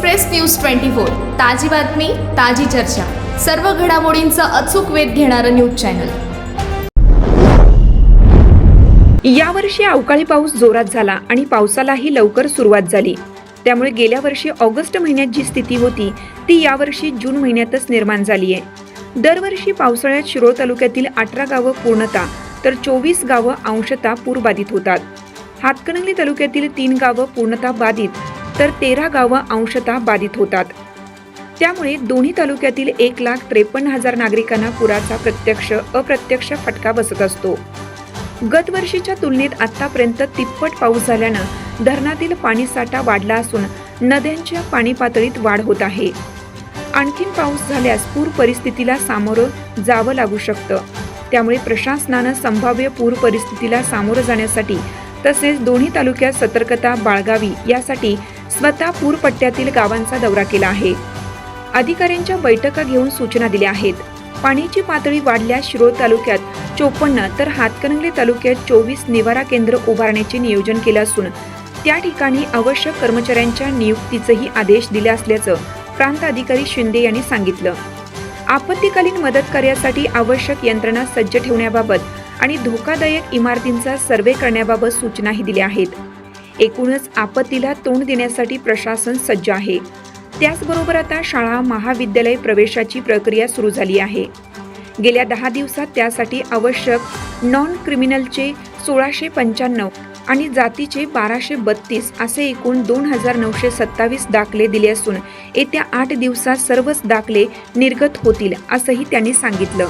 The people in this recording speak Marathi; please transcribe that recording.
Express news twenty four. ताजी बातमी ताजी चर्चा. सर्व घडामोडींचा अचूक वेध घेणारं न्यूज चॅनल. यावर्षी अवकाळी पाऊस जोरात झाला आणि पावसालाही लवकर सुरुवात झाली. त्यामुळे गेल्या वर्षी ऑगस्ट महिन्यात जी स्थिती होती ती यावर्षी जून महिन्यातच निर्माण झाली आहे दरवर्षी पावसाळ्यात शिरोळ तालुक्यातील अठरा गावं पूर्णता तर चोवीस गावं अंशतः पूरबाधित होतात. हातकणंगले तालुक्यातील तीन गावं पूर्णतः बाधित तर तेरा गावं अंशतः बाधित होतात. त्यामुळे दोन्ही तालुक्यातील एक लाख त्रेपन्न हजार नागरिकांना पुराचा प्रत्यक्ष अप्रत्यक्ष फटका बसत असतो. गतवर्षीच्या तुलनेत आतापर्यंत तिप्पट पाऊस झाल्यानं धरणातील पाणीसाठा वाढला असून नद्यांच्या पाणी पातळीत वाढ होत आहे. आणखीन पाऊस झाल्यास पूर परिस्थितीला सामोरं जावं लागू शकतं. त्यामुळे प्रशासनानं संभाव्य पूर परिस्थितीला सामोरं जाण्यासाठी तसेच दोन्ही तालुक्यात सतर्कता बाळगावी यासाठी स्वतः पूरपट्ट्यातील गावांचा दौरा केला आहे. अधिकाऱ्यांच्या बैठका घेऊन सूचना दिल्या आहेत. पाण्याची पातळी वाढल्यास शिरोळ तालुक्यात चोपन्न तर हातकणंगले तालुक्यात चोवीस निवारा केंद्र उभारण्याचे नियोजन केलं असून त्या ठिकाणी आवश्यक कर्मचाऱ्यांच्या नियुक्तीचेही आदेश दिले असल्याचं प्रांत अधिकारी शिंदे यांनी सांगितलं. आपत्तीकालीन मदत कार्यासाठी आवश्यक यंत्रणा सज्ज ठेवण्याबाबत आणि धोकादायक इमारतींचा सर्वे करण्याबाबत सूचनाही दिल्या आहेत. एकूणच आपत्तीला तोंड देण्यासाठी प्रशासन सज्ज आहे. त्याचबरोबर आता शाळा महाविद्यालय प्रवेशाची प्रक्रिया सुरू झाली आहे. गेल्या दहा दिवसात त्यासाठी आवश्यक नॉन क्रिमिनलचे सोळाशे पंच्याण्णव आणि जातीचे बाराशे बत्तीस असे एकूण दोन हजार नऊशे सत्तावीस दाखले दिले असून येत्या आठ दिवसात सर्वच दाखले निर्गत होतील असंही त्यांनी सांगितलं.